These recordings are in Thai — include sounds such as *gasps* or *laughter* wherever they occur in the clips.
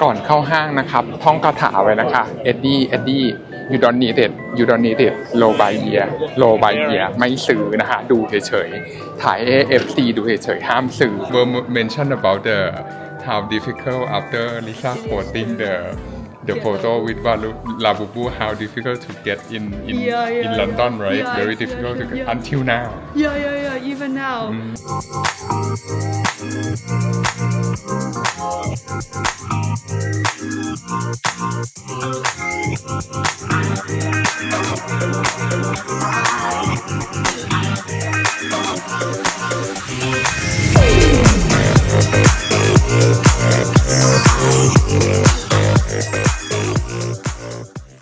ก่อนเข้าห้างนะครับท่องคาถาไว้นะคะเอ็ดดี้เอ็ดดี้ยูดอนนีเด็ดยูดอนนีเด็ดโลบายเยียโลบายเยียไม่ซื้อนะคะดูเฉยๆ ถ่ายเอฟซีดูเฉยๆ ห้ามซื้อ w e r e mention about the how difficult after Lisa posting the the photo with Walu- Labubu how difficult to get in in, Yeah, yeah. in London right? Yeah, very difficult to get until now. Yeah, yeah, yeah, even now. Mm.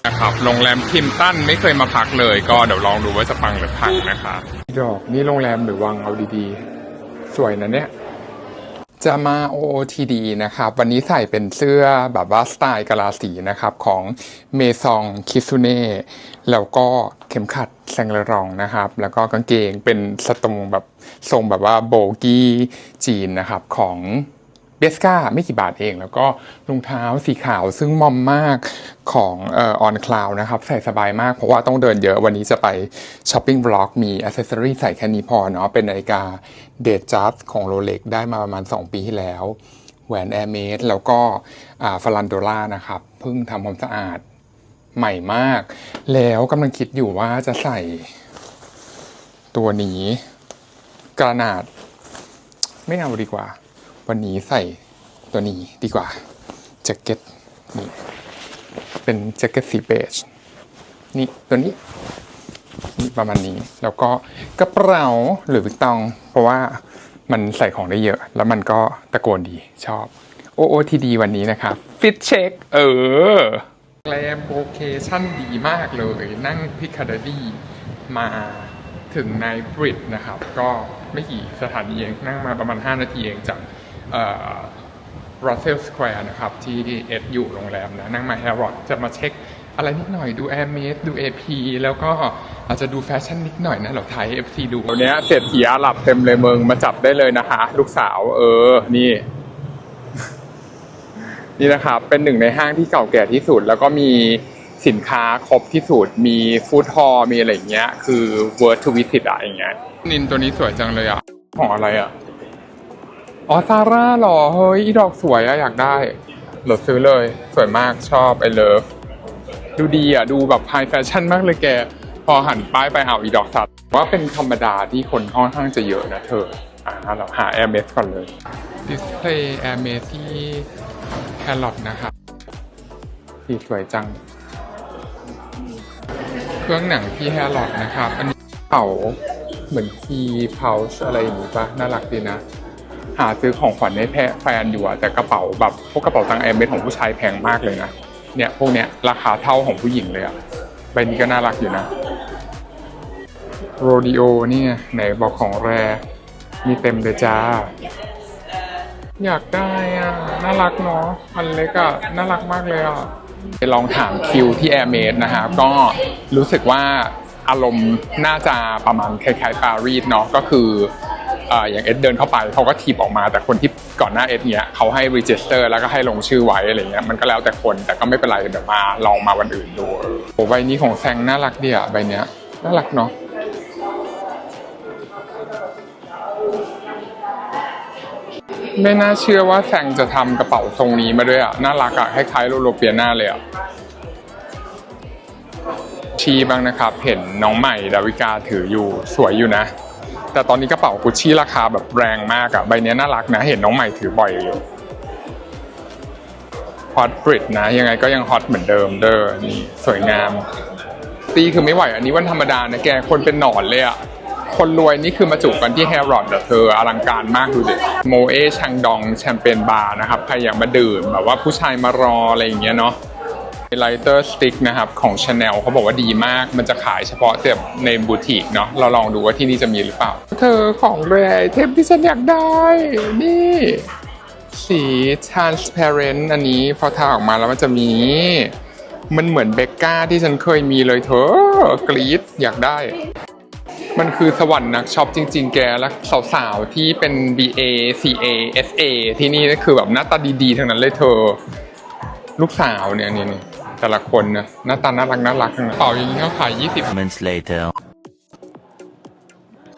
นะครับโรงแรมคิมตันไม่เคยมาพักเลย ก็เดี๋ยวลองดูว่าจะปังหรือพังนะคะดอกนี่โรงแรมหรือวังเอาดีๆ สวยนะเนี่ย จะมา OOTD นะครับ วันนี้ใส่เป็นเสื้อแบบว่าสไตล์กะลาสีนะครับ ของเมซองคิซุเน่แล้วก็เข็มขัดแซงเลรองนะครับ แล้วก็กางเกงเป็นสตรงแบบทรงแบบว่าโบกี้จีนนะครับของ เบสกาไม่กี่บาทเอง แล้วก็รองเท้าสีขาวซึ่งมอมมากของเออ on cloud นะครับใส่สบายมากเพราะว่าต้องเดินเยอะวันนี้จะไปช้อปปิ้งบล็อกมีอ c เซสซอรีใส่แค่นี้พอเนาะเป็นนาฬิกาเดทจัสของโรเล็กได้มาประมาณ 2 ปีที่แล้วแหวนแอร์เมสแล้วก็ฟารันโดล่านะครับเพิ่งทำความสะอาดใหม่มาก แล้วกำลังคิดอยู่ว่าจะใส่ตัวนี้ กระนาด ไม่เอาดีกว่า วันนี้ใส่ตัวนี้ดีกว่าแจ็คเก็ตนี่เป็นแจ็คเก็ตสีเบจนี่ตัวนี้นี่ประมาณนี้ แล้วก็กระเป๋าหรือวิกตอง เพราะว่ามันใส่ของได้เยอะ แล้วมันก็ตะโกนดีชอบ OOTD วันนี้นะครับฟิตเช็คเออแกลมโลเคชั่นดีมากเลย นั่งพิคาดดีมาถึงในบริดนะครับ ก็ไม่กี่สถานีเองนั่งมาประมาณ 5 นาทีเองจาก รัสเซลสแควร์นะครับที่เอ็ดอยู่โรงแรมนะนั่งมาแฮร์รอดจะมาเช็คอะไรนิดหน่อยดูแอร์เมสดู AP แล้วก็อาจจะดูแฟชั่นนิดหน่อยนะเราถ่าย FC ดูวันนี้เศรษฐีอาหรับเต็มเลยเมืองมาจับได้เลยนะคะ ลูกสาว เออ นี่ นี่นะครับ เป็นหนึ่งในห้างที่เก่าแก่ที่สุด แล้วก็มีสินค้าครบที่สุด มีฟู้ดฮอลล์มีอะไรอย่างเงี้ย คือ worth to visit อะอย่างเงี้ยนินตัวนี้สวยจังเลยอะของอะไรอะ อ๋อซาร่าหรอ เฮ้ย อีดอกสวยอะอยากได้โหลดซื้อเลย สวยมากชอบ I love ดูดีอะดูแบบไฮแฟชั่นมากเลยแก พอหันป้ายไปเอาอีดอกสัตว์ว่าเป็นธรรมดาที่คนค่อนข้างจะเยอะนะเธอ อ่าเราหา Air m e s ก่อนเลย ดิสเพลย์ Air m e s ที่แครอทนะครับสีสวยจัง เครื่องหนังที่แฮร์รอดนะครับ อันนี้เป๋าเหมือนคีย์เพาส์อะไรอย่างนี้ปะน่ารักดีนะ หาซื้อของขวัญให้แฟนอยู่อะแต่กระเป๋าแบบพวกกระเป๋าตังค์แอร์เมสของผู้ชายแพงมากเลยนะเนี่ยพวกเนี้ยราคาเท่าของผู้หญิงเลยอะใบนี้ก็น่ารักอยู่นะโรดิโอนี่ไงไหนบอกของแรมีเต็มเลยจ้า อยากได้อะน่ารักเนาะอันเล็กอะน่ารักมากเลยอะไปลองถามคิวที่ Airmade นะครับก็รู้สึกว่าอารมณ์น่าจะประมาณคล้ายๆปารีสเนาะก็คือ อย่างเอ็ดเดินเข้าไปเขาก็ทีบออกมา แต่คนที่ก่อนหน้าเอ็ดเนี้ยเขาให้รีจิสเตอร์แล้วก็ให้ลงชื่อไว้อะไรเงี้ยมันก็แล้วแต่คนแต่ก็ไม่เป็นไรเดี๋ยวมาลองมาวันอื่นดูโอ้ใบนี้ของแซงน่ารักดีอะใบเนี้ยน่ารักเนาะไม่น่าเชื่อว่าแซงจะทำกระเป๋าทรงนี้มาด้วยอะน่ารักอะคล้ายๆโรโลเปียนาเลยอะชีบ้างนะครับ เห็นน้องใหม่ดาวิกาถืออยู่สวยอยู่นะ แต่ตอนนี้กระเป๋ากุชชี่ราคาแบบแรงมากอะใบนี้น่ารักนะ เห็นน้องใหม่ถือบ่อยอยู่ฮอตบริดนะ ยังไงก็ยังฮอตเหมือนเดิมเด้อนี่สวยงาม ตีคือไม่ไหว อันนี้วันธรรมดานะแกคนเป็นหนอนเลยอะคนรวยนี่คือมาจุกันที่แฮร์รอดเธออลังการมากดูดิโมเอชังดองแชมเปญบาร์นะครับใครอยากมาดื่มแบบว่าผู้ชายมารออะไรอย่างเงี้ยเนาะ ไลเตอร์สติ๊กนะครับของ Chanel เขาบอกว่าดีมาก มันจะขายเฉพาะแต่ในบูติกเนาะเราลองดูว่าที่นี่จะมีหรือเปล่า เธอของแรเทปที่ฉันอยากได้ นี่สี transparent อันนี้พอทาออกมาแล้วมันจะมี มันเหมือนเบกก้าที่ฉันเคยมีเลยเธอกรี๊ดอยากได้ มันคือสวรรค์นักช็อปจริง ๆ แกแล้วสาวๆ ที่เป็น BA CA SA ที่นี่ก็คือแบบหน้าตาดีๆ ทั้งนั้นเลยเธอ ลูกสาวเนี่ยนี่นี่ แต่ละคนนะหน้าตาน่ารักน่ารักทั้งนั้นเป่าอย่างนี้เขาขายยี่สิบ moments later.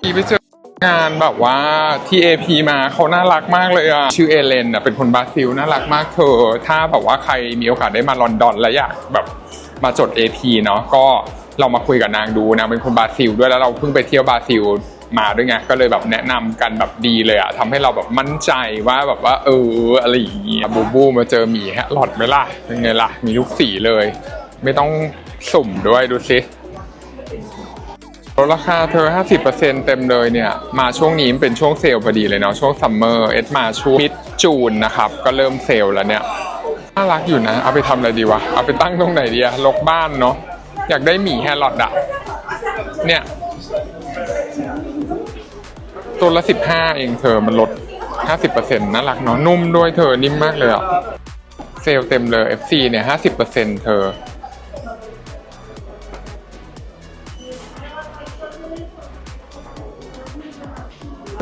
ปีไปเจองานแบบว่าที่ AP มาเขาน่ารักมากเลยอะ ชื่อเอเลนอะเป็นคนบราซิลน่ารักมากเธอ ถ้าแบบว่าใครมีโอกาสได้มาลอนดอนแล้วอยากแบบมาจด AP เนาะก็เรามาคุยกับนางดูนางเป็นคนบราซิลด้วยแล้วเราเพิ่งไปเที่ยวบราซิล มาด้วยไงก็เลยแบบแนะนำกันแบบดีเลยอะทำให้เราแบบมั่นใจว่าแบบว่าเอออะไรอย่างเงี้ยบูบูมาเจอหมีฮะหลอดไหมล่ะเป็นไงล่ะมีลูกสีเลย ไม่ต้องสุ่มด้วยดูสิลดราคาเธอ 50%เต็มเลยเนี่ย มาช่วงนี้เป็นช่วงเซลล์พอดีเลยเนาะ ช่วงซัมเมอร์เอสมาช่วงมิดจูนนะครับ ก็เริ่มเซลล์แล้วเนี่ย น่ารักอยู่นะ เอาไปทำอะไรดีวะ เอาไปตั้งตรงไหนดีอะลกบ้านเนาะ อยากได้หมีแฮร์รอดอะเนี่ย ตัวละ 15 เองเธอมันลด 50%น่ารักเนาะนุ่มด้วยเธอนิ่มมากเลยอะเซลเต็มเลย FC เนี่ย50%เธอ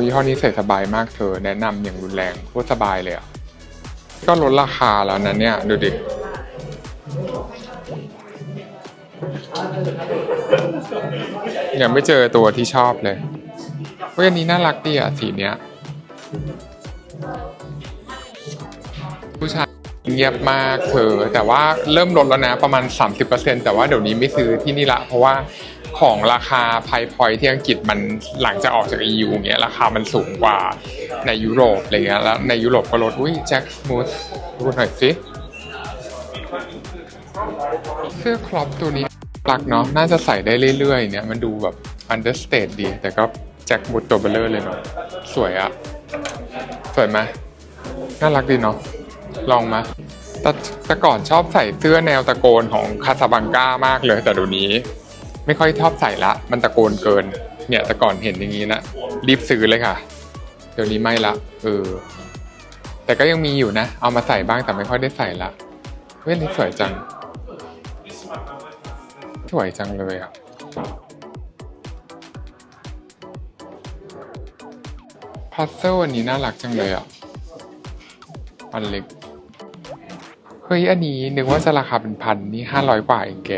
ยี่ห้อนี้ใส่สบายมากเธอ แนะนำอย่างรุนแรงโคตรสบายเลยอะ ก็ลดราคาแล้วนะเนี่ย ดูดิยังไม่เจอตัวที่ชอบเลย เฮ้ยอันนี้น่ารักดีอะสีเนี้ย ผู้ชายเงียบมากเธอแต่ว่าเริ่มลดแล้วนะประมาณ 30%แต่ว่าเดี๋ยวนี้ไม่ซื้อที่นี่ละ เพราะว่าของราคาไพพอยที่อังกฤษมันหลังจากออกจาก EU เงี้ยราคามันสูงกว่าในยุโรปอะไรเงี้ยแล้วในยุโรปก็ลดอุ้ยแจ็คสมูทดูหน่อยสิเสื้อครอปตัวนี้รักเนาะน่าจะใส่ได้เรื่อยๆเนี่ยมันดูแบบ understate ดีแต่ก็ จ็คบูทตัวเบลเลอร์เลยเนาะสวยอะสวยไหมน่ารักดีเนาะลองมาแต่แต่ก่อนชอบใส่เสื้อแนวตะโกนของคาซาบังกามากเลยแต่เดี๋ยวนี้ ไม่ค่อยชอบใส่ละ มันตะโกนเกิน เนี่ยแต่ก่อนเห็นอย่างนี้นะรีบซื้อเลยค่ะ เดี๋ยวนี้ไม่ละเออแต่ก็ยังมีอยู่นะ เอามาใส่บ้างแต่ไม่ค่อยได้ใส่ละเว้ยนี่สวยจัง สวยจังเลยอะ พัซเซิลอันนี้น่ารักจังเลยอะ อันเล็ก เฮ้ย อันนี้นึกว่าจะราคาเป็นพันนี่ห้าร้อยกว่าเองแก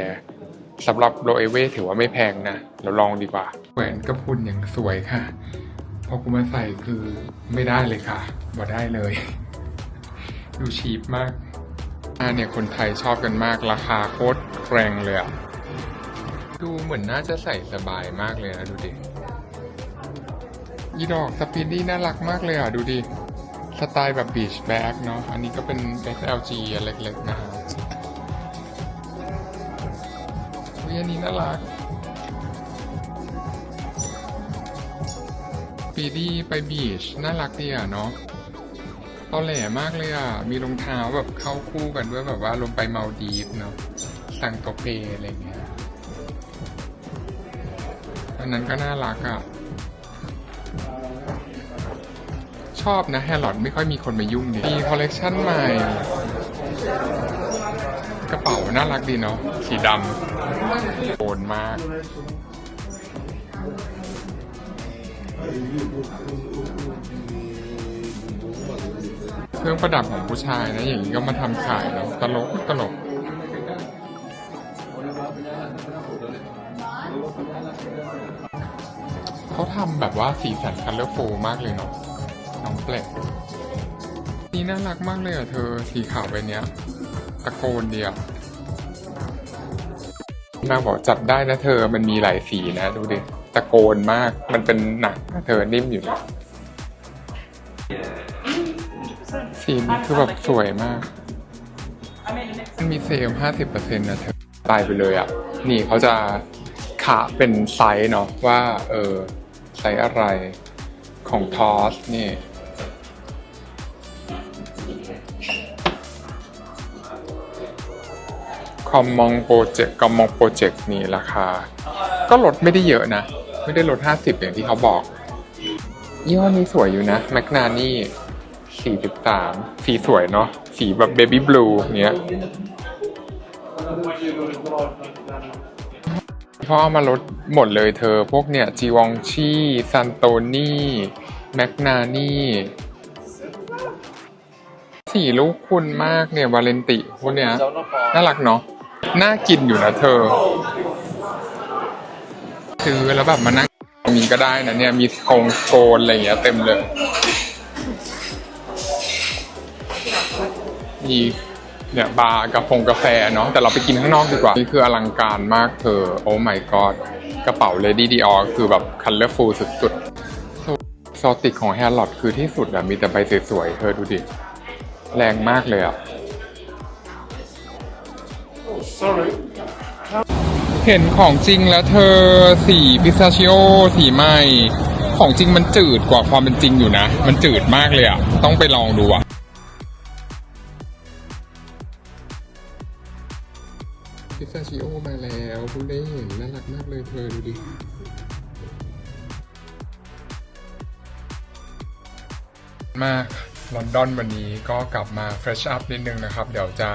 สำหรับโรเอเวถือว่าไม่แพงนะ เราลองดีกว่า แหวนกระพุนอย่างสวยค่ะ พอกูมาใส่คือไม่ได้เลยค่ะบ่ได้เลย ดูชีพมากอ่าเนี่ยคนไทยชอบกันมากราคาโคตรแรงเลยอะดูเหมือนน่าจะใส่สบายมากเลยนะดูดิ อีดอกสปินนี่น่ารักมากเลยอะ ดูดิ สไตล์แบบบีชแบ็กเนาะ อันนี้ก็เป็น SLG อันเล็กๆนะฮะอุ๊ยอันนี้น่ารักปีดี้ไปบีชน่ารักดีอะเนาะตอแหลมากเลยอะ มีรองเท้าแบบเข้าคู่กันด้วยแบบว่าลงไปเมาดีฟเนาะสั่งโตเปอะไรเงี้ยอันนั้นก็น่ารักอะ ชอบนะแฮร์รอดไม่ค่อยมีคนมายุ่งดีมีคอลเลกชันใหม่ กระเป๋าน่ารักดีเนาะสีดำโอนมาก เครื่องประดับของผู้ชายนะ อย่างนี้ก็มาทำขายเนาะตลกตลกเขาทำแบบว่าสีสันคัลเลอร์ฟูลมากเลยเนาะ แปลกนี่น่ารักมากเลยอะเธอสีขาวใบเนี้ยตะโกนเดียวนางบอกจับได้นะเธอมันมีหลายสีนะ ดูดิตะโกนมากมันเป็นหนักนะเธอนิ่มอยู่นะสีนี้คือแบบสวยมาก มันมีเซลล์ห้าสิบเปอร์เซ็นต์นะเธอตายไปเลยอะ นี่เขาจะขาเป็นไซส์เนาะว่า เออ ไซส์อะไรของทอสนี่ คอมมองโปรเจกต์คอมมองโปรเจกต์นี่ราคา ก็ลดไม่ได้เยอะนะ ไม่ได้ลด 50 อย่างที่เขาบอกยี่ห้อนี้สวยอยู่นะแมกนานี่43 สีสวยเนาะสีแบบเบบี้บลูเนี้ยพราะเอามาลดหมดเลยเธอพวกเนี่ยจีวองชีซันโตนี่แมกนานี่สีลูกคุณมากเนี่ยวาเลนติพวกเนี้ยน่ารักเนาะ น่ากินอยู่นะเธอ ซื้อแล้วแบบมานั่งตรงนี้ก็ได้นะเนี่ยมีโครงโกนอะไรอย่างเงี้ยเต็มเลยมีเนี่ยบาร์กาแฟกาแฟเนาะแต่เราไปกินข้างนอกดีกว่า นี่คืออลังการมากเธอ โอ้ my god กระเป๋า Lady Dior คือแบบ colorful สุดๆซอติกของแฮร์ลอตคือที่สุดอะมีแต่ใบสวยๆ เธอดูดิ แรงมากเลยอะ เห็นของจริงแล้วเธอสีพิซซาชิโอสีไหมของจริงมันจืดกว่าความเป็นจริงอยู่นะ มันจืดมากเลยอะต้องไปลองดูอะพิซซาชิโอมาแล้วเพิ่งได้เห็นน่ารักมากเลยเธอดูดิมากลอนดอนวันนี้ก็กลับมาเฟรชอัพนิดนึงนะครับ เดี๋ยวจะ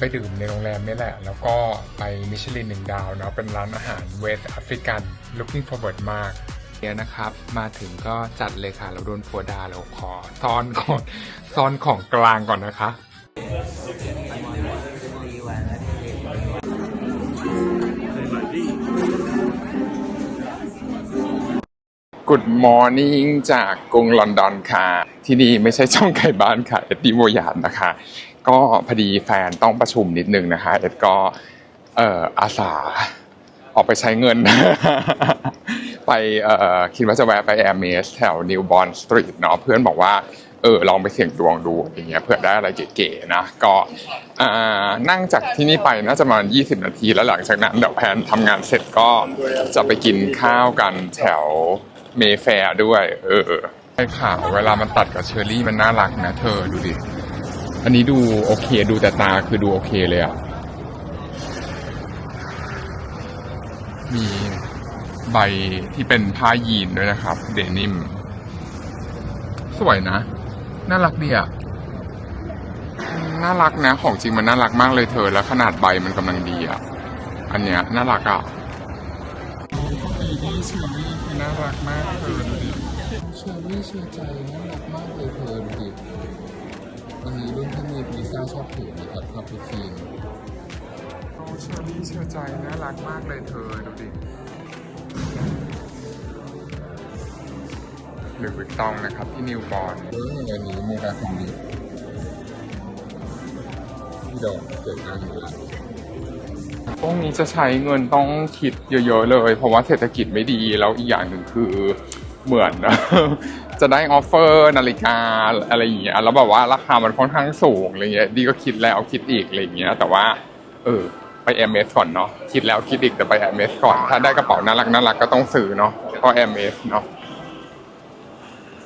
ไปดื่มในโรงแรมนี่แหละ แล้วก็ไปมิชลินหนึ่งดาวเนาะเป็นร้านอาหารเวสแอฟริกัน looking forward มากเนี่ยนะครับ มาถึงก็จัดเลยค่ะ เราโดนผัวดาเราขอซ่อนก่อนซ่อนของกลางก่อนนะคะ Good Morning จากกรุงลอนดอนค่ะ ที่นี่ไม่ใช่ช่องไก่บ้านค่ะ เอ็ดดี้โมยานนะคะ ก็พอดีแฟนต้องประชุมนิดนึงนะคะเอ็ดก็เอ่ออาสาออกไปใช้เงิน ไปเอ่อคิดว่าจะแวะไปแอร์เมสแถวนิวบอนสตรีทเนาะเพื่อนบอกว่าเออลองไปเสี่ยงดวงดูอย่างเงี้ยเผื่อได้อะไรเก๋ๆนะก็อ่านั่งจากที่นี่ไปน่าจะประมาณ20 นาทีแล้วหลังจากนั้นเดี๋ยวแพนทำงานเสร็จก็จะไปกินข้าวกันแถวเมแฟร์ด้วย เออไอ้ข่าวเวลามันตัดกับเชอร์รี่มันน่ารักนะเธอดูดิ อันนี้ดูโอเค ดูแต่ตาคือดูโอเคเลยอะมีใบที่เป็นผ้ายีนด้วยนะครับ เดนิม สวยนะ น่ารักดีอะน่ารักนะ ของจริงมันน่ารักมากเลยเธอ แล้วขนาดใบมันกำลังดีอะอันเนี้ยน่ารักอะบีดี้เชอรี่คือน่ารักมากเธอดูดิเชอรี่เชอใจน่ารักมากเลยเธอดูดิอันนี้รุ่นที่มี ลิซ่าชอบถือนะครับคาปูชินโอ้เชอรี่เชอใจน่ารักมากเลยเธอดูดิหรือวิกตองนะครับที่นิวบอร์นเอออันนี้มูราคามิที่ดอกเกิดงานอยู่แล้วพวกนี้จะใช้เงินต้องคิดเยอะ ๆ เลย เพราะว่าเศรษฐกิจไม่ดีแล้วอีกอย่างหนึ่งคือเหมือน จะได้ออฟเฟอร์นาฬิกาอะไรอย่างเงี้ยแล้วแบบว่าราคามันค่อนข้างสูงอะไรเงี้ยดีก็คิดแล้วคิดอีกอะไรเงี้ย แต่ว่า เออไป MS ก่อนเนาะคิดแล้วคิดอีกแต่ไป MS ก่อน ถ้าได้กระเป๋าน่ารักน่ารักก็ต้องซื้อเนาะก็ MS เนาะ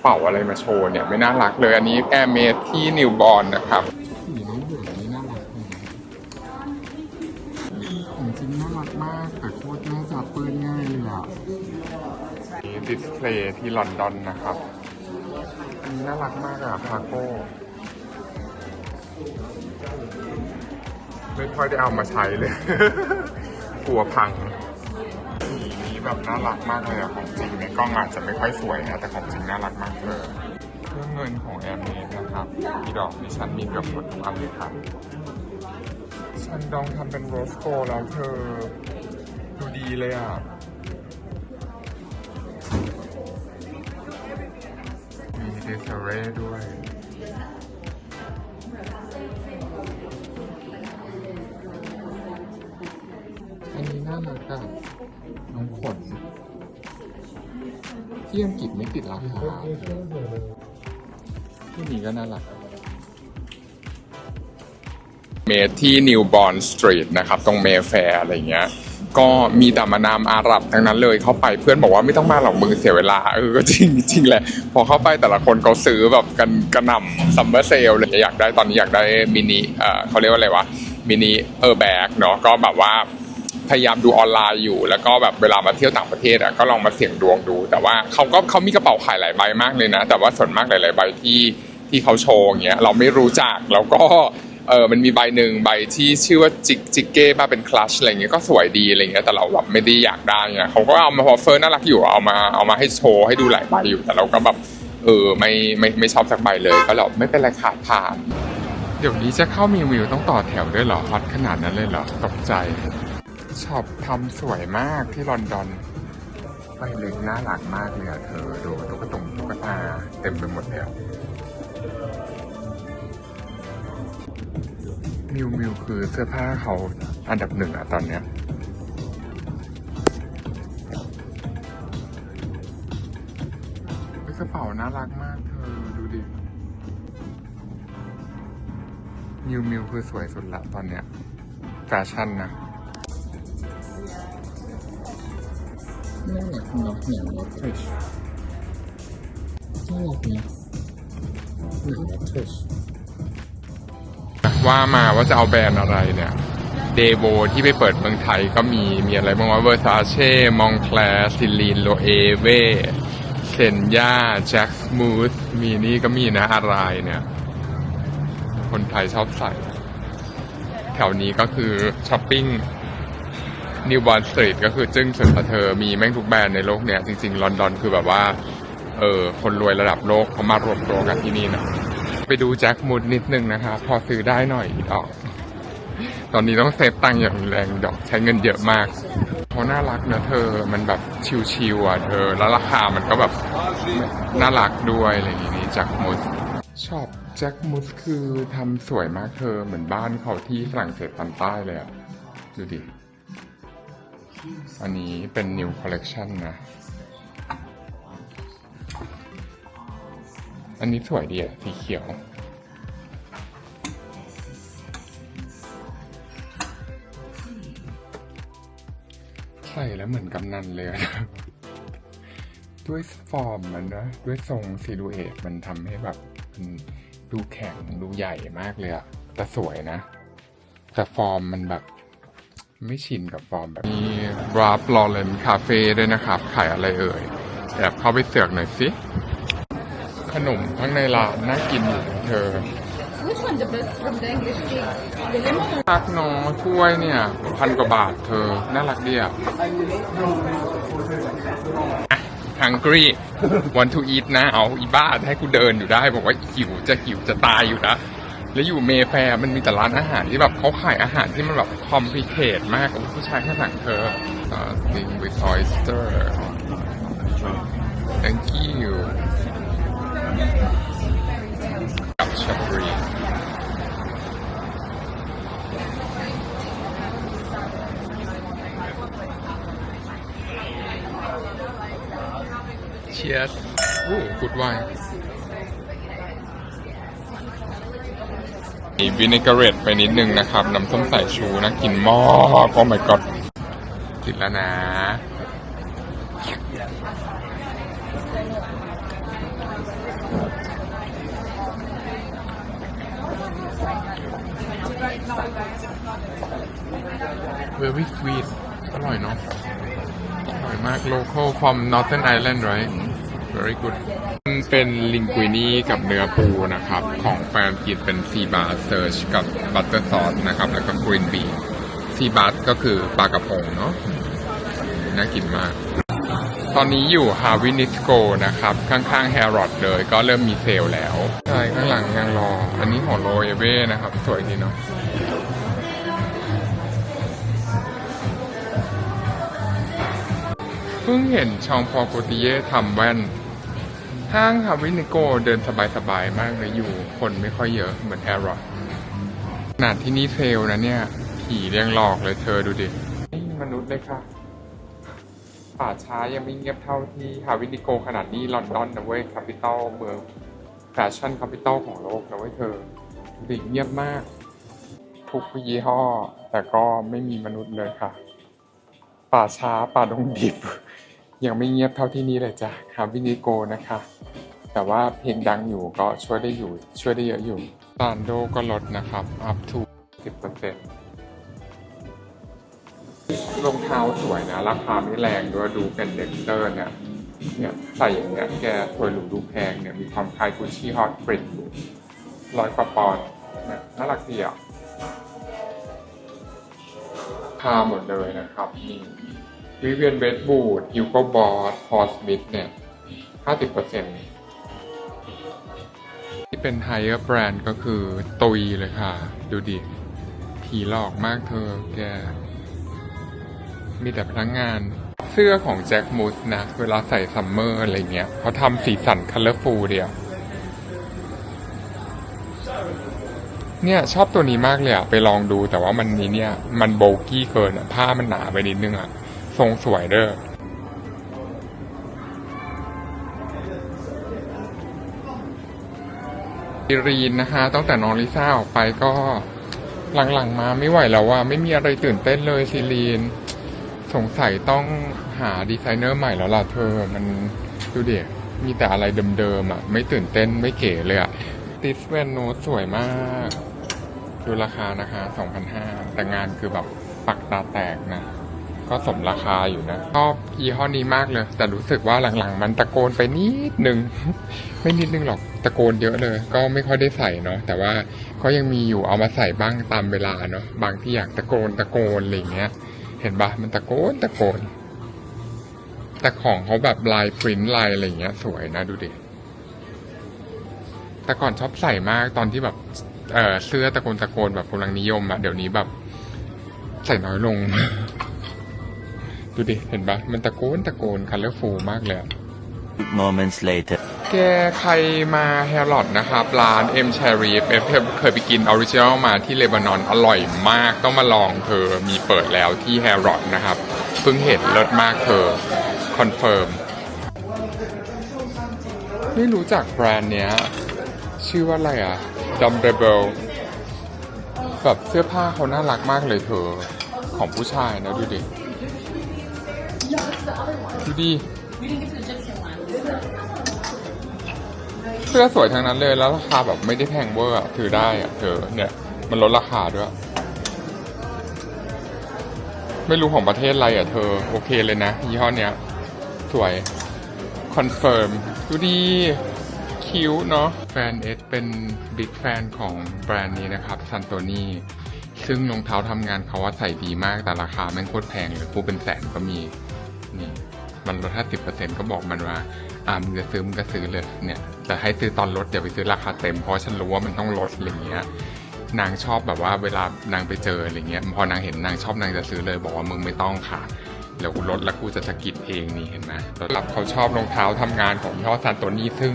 เป๋าอะไรมาโชว์เนี่ยไม่น่ารักเลยอันนี้ MS ที่นิวบอลนะครับสีน้ำเหลืองนี่น่ารักของจริงน่ารักมากแต่โคตรน่าจะเปื้อนง่ายเลยอะนี่ดิสเพลย์ที่ลอนดอนนะครับอั นี้น่ารักมากอะพาโก้ไม่ค่อยได้เอามาใช้เลย กลัวพังสีนี้แบบน่ารักมากเลยอะของจริงในกล้องอาจจะไม่ค่อยสวยนะแต่ของจริงน่ารักมากเลยเครื่องเงินของแอร์เมนะครับมีดอกดิฉันมีเกือบหมดทุกอันเลยครับฉันลองทำเป็นโรสโกแล้วเธอดูดีเลยอะ ดซเรด้วย อันนี้น่ารักอะน้องขนที่อังกฤษไม่ติดราคาที่นี่ก็น่ารักเมทที่นิวบอนสตรีทนะครับ ตรงเมแฟร์อะไรเงี้ย ก็มีแต่มานามอาหรับทั้งนั้นเลยเข้าไปเพื่อนบอกว่าไม่ต้องมาหรอกมึงเสียเวลาเออก็จริงจริงแหละ พอเข้าไปแต่ละคนเขาซื้อแบบกันกระหน่ำซัมเมอร์เซลเลยอยากได้ตอนนี้อยากได้มินิเออเขาเรียกว่าอะไรวะมินิเออร์แบกเนาะก็แบบว่าพยายามดูออนไลน์อยู่ แล้วก็แบบเวลามาเที่ยวต่างประเทศอะก็ลองมาเสี่ยงดวงดู แต่ว่าเขาก็เขามีกระเป๋าขายหลายใบมากเลยนะ แต่ว่าส่วนมากหลาย ๆ ใบที่ที่เขาโชว์อย่างเงี้ยเราไม่รู้จักแล้วก็ เออมันมีใบหนึ่งใบที่ชื่อว่าจิกจิกเก้มาเป็นคลัชอะไรเงี้ยก็สวยดีอะไรเงี้ยแต่เราแบบไม่ได้อยากได้เงี้ยเขาก็เอามาพอเฟอร์น่ารักอยู่เอามาเอามาให้โชว์ให้ดูหลายใบอยู่แต่เราก็แบบเออไม่ไม่ไม่ชอบสักใบเลยก็เลยไม่เป็นไรขาดผ่าน เดี๋ยวนี้จะเข้ามิวมิวต้องต่อแถวด้วยเหรอฮอตขนาดนั้นเลยเหรอตกใจช็อปทำสวยมากที่ลอนดอนใบเล็กน่ารักมากเลยอะเธอดูตุ๊กตงตุ๊กตาเต็มไปหมดเลยอะ มิวมิวคือเสื้อผ้าเขาอันดับหนึ่งอะตอนเนี้ยเฮ้ยกระเป๋าน่ารักมากเธอดูดิ มิวมิวคือสวยสุดละตอนเนี้ยแฟชั่นนะน่ารักเนาะเหนียวและเทรชน่ารักนะเหนียวและเทรช ว่ามาว่าจะเอาแบรนด์อะไรเนี่ยเดโวที่ไปเปิดเมืองไทยก็มี มีอะไรบ้างวะเวอร์ซาเช่มองแคลซิลีนโลเอเวเซนย่าแจ็คสมูทมีนี่ก็มีนะอะไรเนี่ย คนไทยชอบใส่ แถวนี้ก็คือช้อปปิ้งนิวบอลสตรีทก็คือจึ้งสุดละเธอ มีแม่งทุกแบรนด์ในโลกเนี้ยจริง ๆ ลอนดอนคือแบบว่า เออ คนรวยระดับโลกเขามารวมตัวกันที่นี่นะ ไปดูแจ็คมูดนิดนึงนะคะ พอซื้อได้หน่อยดอก ตอนนี้ต้องเซฟตังค์อย่างแรงดอกใช้เงินเยอะมากเขาน่ารักนะเธอมันแบบชิวๆอะเธอ แล้วราคามันก็แบบน่ารักด้วยอะไรอย่างนี้แจ็คมูดชอบแจ็คมูดคือทำสวยมากเธอเหมือนบ้านเขาที่ฝรั่งเศสตอนใต้เลยอะดูดิอันนี้เป็น new collection นะ อันนี้สวยดีอะสีเขียว ใส่แล้วเหมือนกำนันเลยอะด้วยฟอร์มมันนะ ด้วยทรงซีลูเอตมันทำให้แบบมันดูแข็งดูใหญ่มากเลยอะแต่สวยนะ แต่ฟอร์มมันแบบไม่ชินกับฟอร์มแบบมีราฟลอเรนคาเฟ่ด้วยนะครับ ขายอะไรเอ่ยแอบเข้าไปเสือกหน่อยสิ ขนมข้างในร้านน่ากินอยู่นะเธอ Which one the best from the English tea? The lemon พักเน้อถ้วยเนี่ยพันกว่าบาทเธอ น่ารักดีอะฮังกี้วันทูอีทนะเอาอีบ้าให้กูเดินอยู่ได้ บอกว่าหิวจะหิวจะตายอยู่นะแล้วอยู่เมแฟร์มันมีแต่ร้านอาหารที่แบบเขาขายอาหารที่มันแบบคอมพลีเคทมากโอ้ผู้ชายข้างหลังเธอ Starting with oyster thank you กับชาบรี Cheers โอ้กุดไวน์มีวินิกเรตไปนิดนึงนะครับ น้ำส้มสายชูนะ กินมากโอ้ my god ติดแล้วนะ very sweet อร่อยเนาะอร่อยมาก local from Northern Ireland right very good เป็นลิงกุินี่กับเนื้อปูนะครับ ของแฟนกินเป็นซีบาร์เซิร์ชกับบัตเตอร์ซอสนะครับ แล้วก็กรีนบีซีบาร์ก็คือปลากระพงเนาะน่ากินมาก ตอนนี้อยู่ฮาวินิสโกนะครับ ข้างๆแฮร์รอดเลยก็เริ่มมีเซลแล้ว ใช่ ข้างหลังยังรอ อันนี้ของโรเอเว่นะครับ สวยดีเนาะ เพิ่งเห็นชองพอโกติเย่ทำแว่น ห้างฮาวินิโกเดินสบายๆมากเลยอยู่ คนไม่ค่อยเยอะเหมือนแฮร์รอดขนาดที่นี่เซลลนะเนี่ย ผีเรียงหลอกเลยเธอดูดินี่มนุษย์เลยค่ะ ป่าช้ายังไม่เงียบเท่าที่ฮาวินิโกขนาดนี้ลอนดอนนะเว้ยคาปิตอลเมืองแฟชั่นคาปิตอลของโลกนะเว้ยเธอดิเงียบมาก ทุกยี่ห้อ แต่ก็ไม่มีมนุษย์เลยค่ะ ป่าช้าป่าดงดิบ ยังไม่เงียบเท่าที่นี่เลยจ้ะฮาวินิโกนะคะ แต่ว่าเพลงดังอยู่ก็ช่วยได้อยู่ ช่วยได้เยอะอยู่ซานโดก็ลดนะครับ up to 10%รองเท้าสวยนะ ราคาไม่แรงด้วยดูเป็นเด็กเตอร์เนี่ยเนี่ยใส่อย่างเงี้ยแกสวยหรูดูแพงเนี่ยมีความคล้ายกุชชี่ฮอตปรินอยู่ร้อยกว่าปอนด์เนี่ยน่ารักดีอะพาหมดเลยนะครับมี วิเวียนเวสบูดฮิวโกบอสพอสมิธเนี่ย 50%เเป็นไฮเออร์แบรนด์ก็คือตุยเลยค่ะ ดูดิ ผีหลอกมากเธอแก มีแต่พนักงาน เสื้อของแจ็คมูสนะ เวลาใส่ซัมเมอร์อะไรเงี้ย เขาทำสีสันคัลเลอร์ฟูลเดียวเนี่ยชอบตัวนี้มากเลยอะไปลองดูแต่ว่ามันนี้เนี่ย มันโบกี้เกินอะผ้ามันหนาไปนิดนึงอะ ทรงสวยเด้อซีรีนนะคะ ตั้งแต่น้องลิซ่าออกไปก็หลังๆมาไม่ไหวแล้วว่าไม่มีอะไรตื่นเต้นเลยซีรีน สงสัยต้องหาดีไซเนอร์ใหม่แล้วล่ะเธอ มันดูเดียมีแต่อะไรเดิมๆอะ ไม่ตื่นเต้นไม่เก๋เลยอะติสแวนโนสวยมาก ดูราคานะคะ2,500แต่งานคือแบบปักตาแตกนะ ก็สมราคาอยู่นะชอบยี่ห้อนี้มากเลย แต่รู้สึกว่าหลังๆ มันตะโกนไปนิดนึง ไม่นิดนึงหรอกตะโกนเยอะเลย ก็ไม่ค่อยได้ใส่เนาะแต่ว่าก็ยังมีอยู่เอามาใส่บ้างตามเวลาเนาะบางที่อยากตะโกนตะโกนอะไรเงี้ย เห็นปะมันตะโกนตะโกน แต่ของเขาแบบลายปริ้นลายอะไรเงี้ย สวยนะดูดิแต่ก่อนชอบใส่มากตอนที่แบบเออเสื้อตะโกนตะโกนแบบกำลังนิยมอะเดี๋ยวนี้แบบ ใส่น้อยลง ดูดิ เห็นปะมันตะโกนตะโกนคัลเลอร์ฟูมากเลยอะ moments later. แกใครมาแฮร์รอดนะครับ ร้านเอ็มชารีฟเอ็มเคยไปกินออริจินอลมาที่เลบานอนอร่อยมากต้องมาลองเธอมีเปิดแล้วที่แฮร์รอดนะครับ เพิ่งเห็นเลิศมากเธอ คอนเฟิร์ม ไม่รู้จักแบรนด์เนี้ย ชื่อว่าอะไรอะดัมเบเบลแบบเสื้อผ้าเขาน่ารักมากเลยเธอ ของผู้ชายนะดูดิ ดูดิเสื้อสวยทั้งนั้นเลยแล้วราคาแบบไม่ได้แพงเวอร์อะถือได้อะเธอเนี่ย มันลดราคาด้วย ไม่รู้ของประเทศอะไรอะเธอ โอเคเลยนะยี่ห้อเนี้ย สวย คอนเฟิร์ม ดูดีคิ้วเนาะแฟนเอสเป็นบิ๊กแฟนของแบรนด์นี้นะครับซันโตนี่ซึ่งรองเท้าทำงานเขาว่าใส่ดีมากแต่ราคาแม่งโคตรแพงเลยกูเป็นแสนก็มี นี่มันลดห้าสิบเปอร์เซ็นก็บอกมันว่า อ่ามึงจะซื้อมึงก็ซื้อเลยเนี่ย แต่ให้ซื้อตอนลดอย่าไปซื้อราคาเต็ม เพราะฉันรู้ว่ามันต้องลดอะไรเงี้ย นางชอบแบบว่าเวลานางไปเจออะไรเงี้ย พอนางเห็นนางชอบนางจะซื้อเลย บอกว่ามึงไม่ต้องค่ะ เดี๋ยวกูลดแล้วกูจะสะกิดเองนี่เห็นไหมรับเขาชอบรองเท้าทำงานของยี่ห้อซานโตนี่ซึ่ง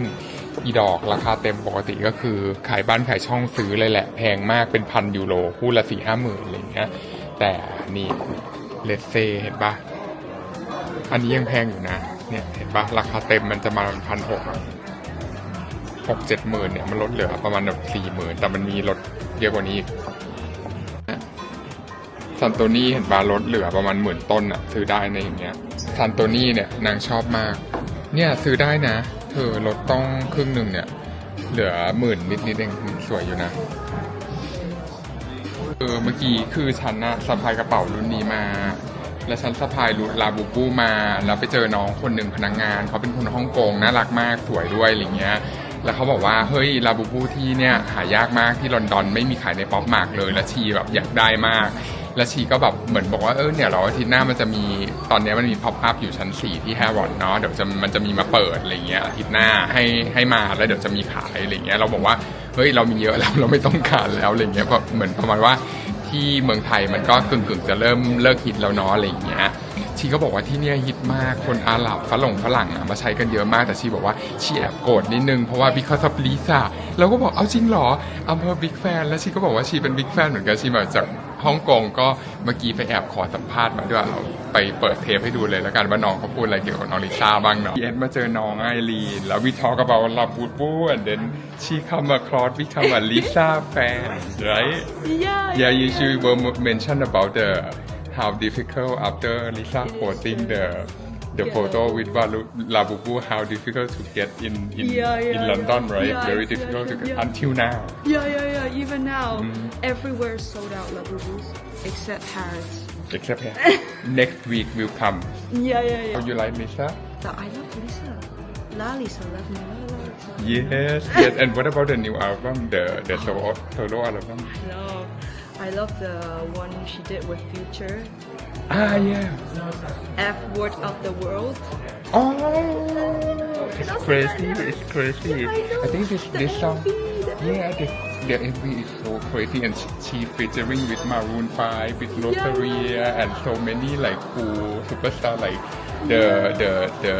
อีดอกราคาเต็มปกติก็คือขายบ้านขายช่องซื้อเลยแหละ แพงมากเป็นพันยูโรคู่ละสี่ห้าหมื่นอะไรเงี้ย แต่นี่เลสเซเห็นปะ อันนี้ยังแพงอยู่นะ เนี่ยเห็นปะราคาเต็มมันจะมาพันหกหกเจ็ดหมื่นเนี่ยมันลดเหลือประมาณแบบสี่หมื่นแต่มันมีลดเยอะกว่านี้อีกซันโตนี่เห็นปะลดเหลือประมาณหมื่นต้นอะซื้อได้ในอย่างเงี้ยซันโตนี่เนี่ยนางชอบมาก เนี่ยซื้อได้นะ เธอลดต้องครึ่งหนึ่งเนี่ย เหลือหมื่นนิดนิดเองสวยอยู่นะเออเมื่อกี้คือฉันนะสะพายกระเป๋ารุ่นนี้มา แล้วฉันสะพายรูลาบูบูมา แล้วไปเจอน้องคนหนึ่งพนักงาน เขาเป็นคนฮ่องกงน่ารักมากสวยด้วยอะไรเงี้ย แล้วเขาบอกว่าเฮ้ยลาบูบูที่เนี่ยหายากมากที่ลอนดอนไม่มีขายในป๊อปมาร์กเลย แล้วชีแบบอยากได้มาก แล้วชีก็แบบเหมือนบอกว่าเออเนี่ยเราอาทิตย์หน้ามันจะมีตอนเนี้ยมันมีพ็อปอัพอยู่ชั้น 4 ที่แฮร์รอนเนาะเดี๋ยวจะมันจะมีมาเปิดอะไรเงี้ยอาทิตย์หน้าให้ให้มาแล้วเดี๋ยวจะมีขายอะไรเงี้ยเราบอกว่าเฮ้ยเรามีเยอะแล้วเราไม่ต้องการแล้วอะไรเงี้ยเพราะเหมือนประมาณว่า ที่เมืองไทยมันก็กึ่งๆจะเริ่มเลิกฮิตแล้วเนาะอะไรอย่างเงี้ย ชีก็บอกว่าที่เนี่ยฮิตมากคนอาหรับฝรั่งฝรั่งอะมาใช้กันเยอะมากแต่ชีบอกว่าชีแอบโกรธนิดนึงเพราะว่า because of Lisa เราก็บอกเอาจริงเหรออำเภอบิ๊กแฟนแล้วชีก็บอกว่าชีเป็นบิ๊กแฟนเหมือนกันชีมาจากฮ่องกงก็เมื่อกี้ไปแอบขอสัมภาษณ์มาด้วยเราไปเปิดเทปให้ดูเลยแล้วกันว่าน้องเขาพูดอะไรเกี่ยวกับน้องลิซ่าบ้างเนาะเอ็นมาเจอน้องไอรีนแล้ววิทอกับเราลาบูบู and then she come across become a Lisa fan right Yeah. Yeah, you should will mention about the how difficult after Lisa posting the the Yeah. photo with Valu, Labubu, how difficult to get in in, Yeah, yeah. in London, right? Yeah, Very exactly, difficult to get yeah. until now. Yeah, yeah, yeah. Even now, Mm. everywhere is sold out Labubus except Harrods. Except *laughs* here. next week will come. Yeah, yeah, Oh, yeah. you like Lisa? But I love Lisa. La Lisa, love me. La Lisa. Yes, yes. And what about the new album, the the *gasps* solo solo album? I love. I love the one she did with Future. Ah, yeah. F word of the world. Oh, it's crazy. It's crazy. I know. I think this The this song. MV. Yeah, the, the MV is so crazy and she- she featuring with Maroon 5, with Rosaria and so many like cool superstar like the the the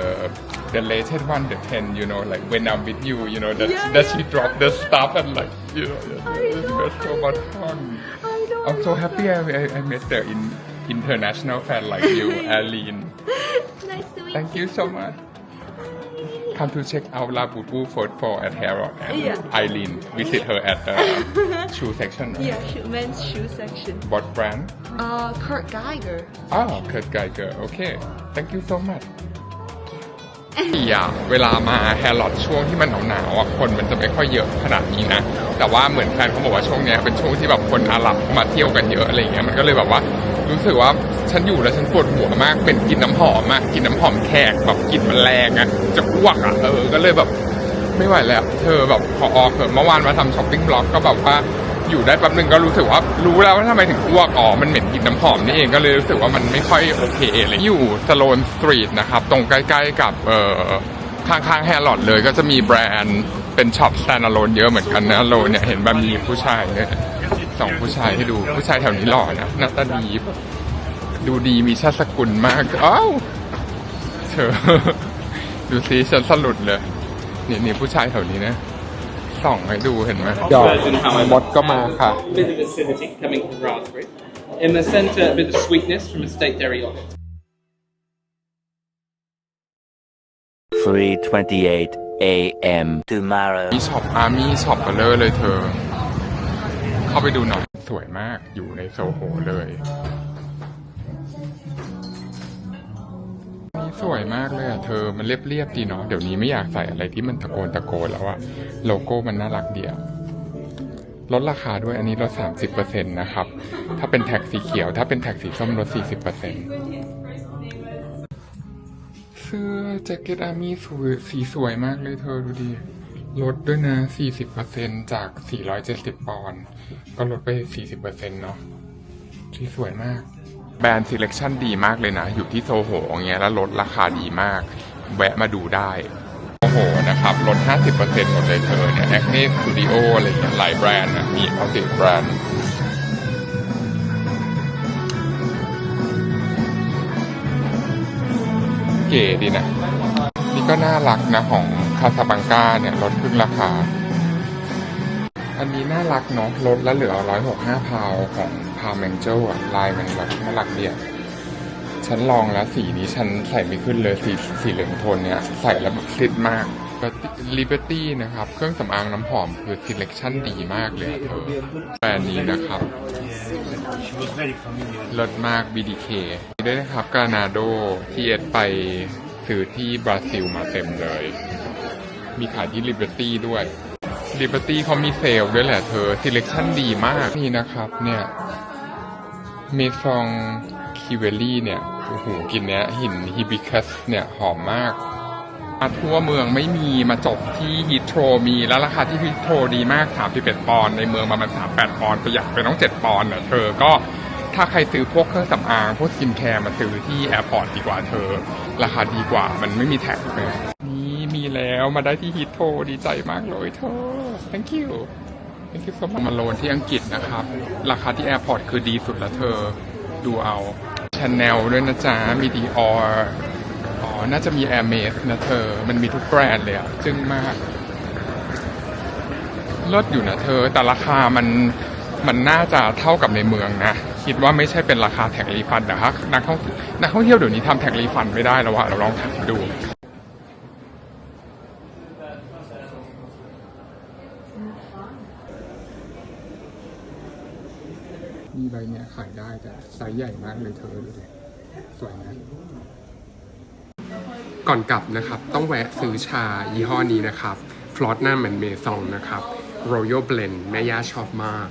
the latest one, the 10, you know, like when I'm with you, you know, that, Yeah, that yeah. she dropped the stuff and like, you know, it know, so much fun. I know. I'm so happy I, I, I met the in, international fan like you, *laughs* Aline. Nice to meet you. Thank you so much. Come to check out La Bubu Food for at Harrod and Yeah. Eileen. Visit her at the *laughs* shoe section. right? Yeah, shoe, men's shoe section. What brand? Uh, Kurt Geiger. Oh, Kurt Geiger. Okay. Thank you so much. อย่าเวลามาแฮร์ลอดช่วงที่มันหนาวๆอะคนมันจะไม่ค่อยเยอะขนาดนี้นะ แต่ว่าเหมือนแฟนเขาบอกว่าช่วงเนี้ยเป็นช่วงที่แบบคนอาหรับมาเที่ยวกันเยอะอะไรอย่างเงี้ยมันก็เลยแบบว่ารู้สึกว่าฉันอยู่แล้วฉันปวดหัวมากเป็นกินน้ำหอมอะกลินน้ำหอมแขกแบบกลิ่นมันแรงอะจะอ้วกอะเออก็เลยแบบไม่ไหวแล้วเธอแบบพอออกเถอะเมื่อวานมาทำช้อปปิ้งบล็อกก็แบบว่า อยู่ได้แป๊บหนึ่งก็รู้สึกว่ารู้แล้วว่าทำไมถึงอ้วกอ๋อมันเหม็นกลิ่นน้ำหอมนี่เองก็เลยรู้สึกว่ามันไม่ค่อยโอเคเลยอยู่สโลนสตรีทนะครับตรงใกล้ๆกับเอ่อข้างๆแฮร์ลอดเลยก็จะมีแบรนด์เป็นช็อปสแตนด์อะโลนเยอะเหมือนกันนะโลเนี่ยเห็นแบบมีผู้ชายเนี่ยสองผู้ชายให้ดูผู้ชายแถวนี้หล่อนะหน้าตาดีดูดีมีชาติสกุลมากอ้าวเธอดูซิฉันสลุดเลยนี่นี่ผู้ชายแถวนี้นะ ส่องให้ดูเห็นไหมหยอก version, however, มดก็มาค่ะ a bit of acidity coming from raspberry. In the centre, a bit of sweetness from a state dairy yogurt. 3:28 a.m. tomorrow. มีช็อปอาร์มี่ช็อปเบลเลอร์เลยเธอ เข้าไปดูหน่อยสวยมากอยู่ในโซโหเลย สวยมากเลยอะเธอมันเรียบๆดีเนาะเดี๋ยวนี้ไม่อยากใส่อะไรที่มันตะโกนตะโกนแล้วอะโลโก้มันน่ารักเดียวลดราคาด้วยอันนี้ลด 30%นะครับ ถ้าเป็นแท็กสีเขียว ถ้าเป็นแท็กสีส้มลด 40%เสื้อแจ็คเก็ตอาร์มี่สวยสีสวยมากเลยเธอดูดิลดด้วยนะ 40%จาก 470 ปอนด์ก็ลดไป 40%เนาะสีสวยมาก แบรนด์ selection ดีมากเลยนะ อยู่ที่โซโหเงี้ยแล้วลดราคาดีมาก แวะมาดูได้โอ้โหนะครับลด 50%หมดเลยเธอเนี่ย Acne Studio อะไรเงี้ยหลายแบรนด์นะมีเอาสิแบรนด์เก๋ดีนะ นี่ก็น่ารักนะของคาซาบังกาเนี่ยลดครึ่งราคา อันนี้น่ารักเนาะลดแล้วเหลือร้อยหกห้าพาวของพาวแมงเจลอะลายมันแบบน่ารักเดีอะฉันลองแล้วสีนี้ฉันใส่ไม่ขึ้นเลยสีสีเหลืองโทนเนี้ยใส่แล้วแบบซิดมาก Liberty นะครับ เครื่องสำอางน้ำหอมคือ selection ดีมากเลยเธอแบรนด์นี้นะครับเลิศมาก BDK มีด้วยนะครับกานาโดที่เอสไปซื้อที่บราซิลมาเต็มเลย มีขายที่ Liberty ด้วย Liberty เขามีเซล์ด้วยแหละเธอ selection ดีมากนี่นะครับเนี่ยเมซองคิเวลี่เนี่ยโอ้โหกินเนี้ยหินฮิบิคัสเนี่ยหอมมากมาทั่วเมืองไม่มีมาจบที่ฮิตโทรมีแล้วราคาที่ฮิตโทรดีมาก31ปอนด์ในเมืองประมาณ38ปอนด์ประหยัดไปต้อง 7 ปอนด์อะเธอก็ถ้าใครซื้อพวกเครื่องสำอาง พวกสกินแคร์มาซื้อที่แอร์พอร์ตดีกว่าเธอ ราคาดีกว่ามันไม่มีแท็กเลย แล้วมาได้ที่ฮิตโทดีใจมากเลยเธอ thank you thank you so much มาโลนที่อังกฤษนะครับ ราคาที่แอร์พอร์ตคือดีสุดแล้วเธอดูเอาชาแนลด้วยนะจ๊ะ มีดีออร์อ๋อ น่าจะมีแอร์เมสนะเธอ มันมีทุกแบรนด์เลยอะจึ้งมากเลิศอยู่นะเธอ แต่ราคามันมันน่าจะเท่ากับในเมืองนะ คิดว่าไม่ใช่เป็นราคาแท็กรีฟันแต่ถ้านักท่องนักท่องเที่ยวเดี๋ยวนี้ทำแท็กรีฟันไม่ได้แล้วอะเราลองถามดู มีใบ เนี่ยขายได้แต่ไซส์ใหญ่มากเลยเธอดูดิสวยนะก่อนกลับนะครับต้องแวะซื้อชายี่ห้อนี้นะครับฟลอตหน้าเหมือนเมซองนะครับ Royal Blend แม่ย่าชอบมาก